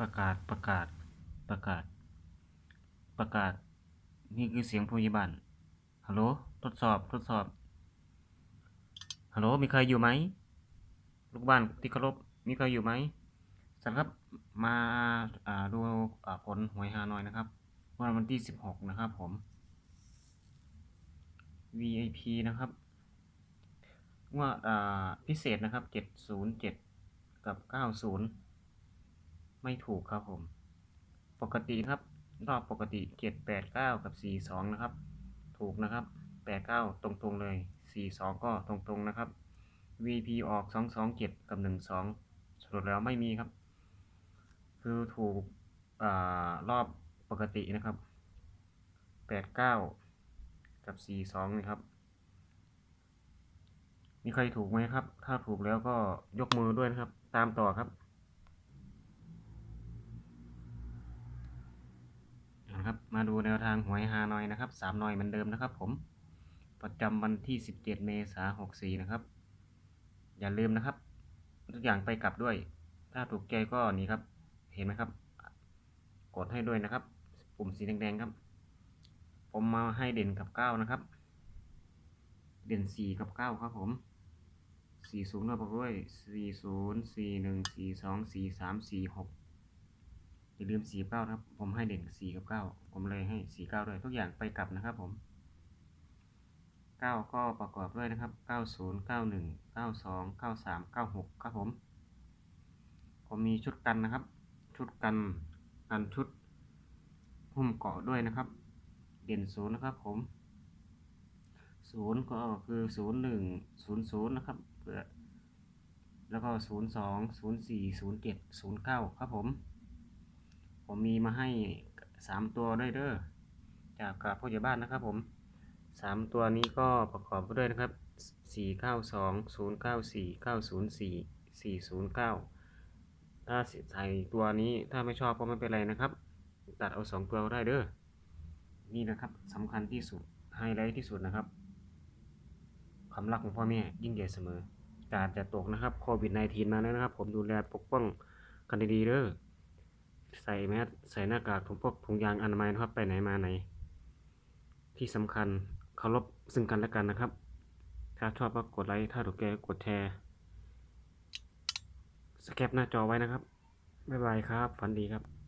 ประกาศประกาศประกาศ ประกาศ นี่คือเสียงผู้ใหญ่บ้านฮัลโหลทดสอบทดสอบฮัลโหลมีใครอยู่ไหมลูกบ้านที่เคารพมีใครอยู่ไหมสันครับมาอ่าดูอ่าผลหวยฮานอยนะครับวันวันที่สิบหกนะครับผม VIP นะครับว่าอ่าพิเศษนะครับเจ็ดศูนย์เจ็ดกับเก้าศูนย์ ไม่ถูกครับผม ปกติครับ รอบปกติเจ็ดแปดเก้ากับสี่สองนะครับ ถูกนะครับแปดเก้าตรงๆเลยสี่สองก็ตรงๆนะครับ VP ออกสองสองเจ็ดกับหนึ่งสองสรุปแล้วไม่มีครับ คือถูกอรอบปกตินะครับแปดเก้ากับสี่สองนะครับ มีใครถูกไหมครับ ถ้าถูกแล้วก็ยกมือด้วยนะครับ ตามต่อครับ นะครับ มาดูแนวทางหวยฮานอยนะครับสามหน่อยเหมือนเดิมนะครับ ผม ประจำวันที่17เจ็ดเมษายน64นะครับ อย่าลืมนะครับ ทุกอย่างไปกลับด้วย ถ้าถูกใจก็นี่ครับ เห็นไหมครับ กดให้ด้วยนะครับ ปุ่มสีแดงๆครับ ผมมาให้เด่นกับ9นะครับ เด่น4กับ9ครับผม40รวบด้วย40 41 42 43 46องสี่สามสี่หก ย่าลืม49นะครับ ผมให้เด่น4กับ9ผมเลยให้49ด้วย ทุกอย่างไปกลับนะครับผม9ก็ประกอบด้วยนะครับ90 91 92 93 96ครับผม ผมมีชุดกันนะครับ ชุดกันกันชุดหุ้มเกาะด้วยนะครับ เด่นศูนย์นะครับผมศูนย์ก็คือศูนย์หนึ่งศูนย์ศูนย์นะครับเพื่อแล้วก็ศูนย์สองศูนย์สี่ศูนย์เจ็ดศูนย์เก้าครับผม ผมมีมาให้สามตัวด้วยเด้อจากกระผู้ใหญ่บ้านนะครับผมสามตัวนี้ก็ประกอบด้วยนะครับสี่เก้าสองศูนย์เก้าสี่เก้าศูนย์สี่สี่ศูนย์เก้าถ้าใส่ตัวนี้ถ้าไม่ชอบก็ไม่เป็นไรนะครับ ตัดเอาสองตัวได้เด้อนี่นะครับสำคัญที่สุดไฮไลท์ที่สุดนะครับคำรักของพ่อแม่ยิ่งใหญ่เสมอ การจะตกนะครับโควิด -19 มาแล้วนะครับ ผมดูแลปกป้องกันดีๆเด้อ ใส่แมสใส่หน้ากากถุงพวกถุงยางอนามัยนะครับ ไปไหนมาไหน ที่สำคัญเคารพซึ่งกันและกันนะครับ ถ้าชอบก็กดไลค์ถ้าถูกใจก็กดแชร์สแคปหน้าจอไว้นะครับบ๊ายบายครับ ฝันดีครับ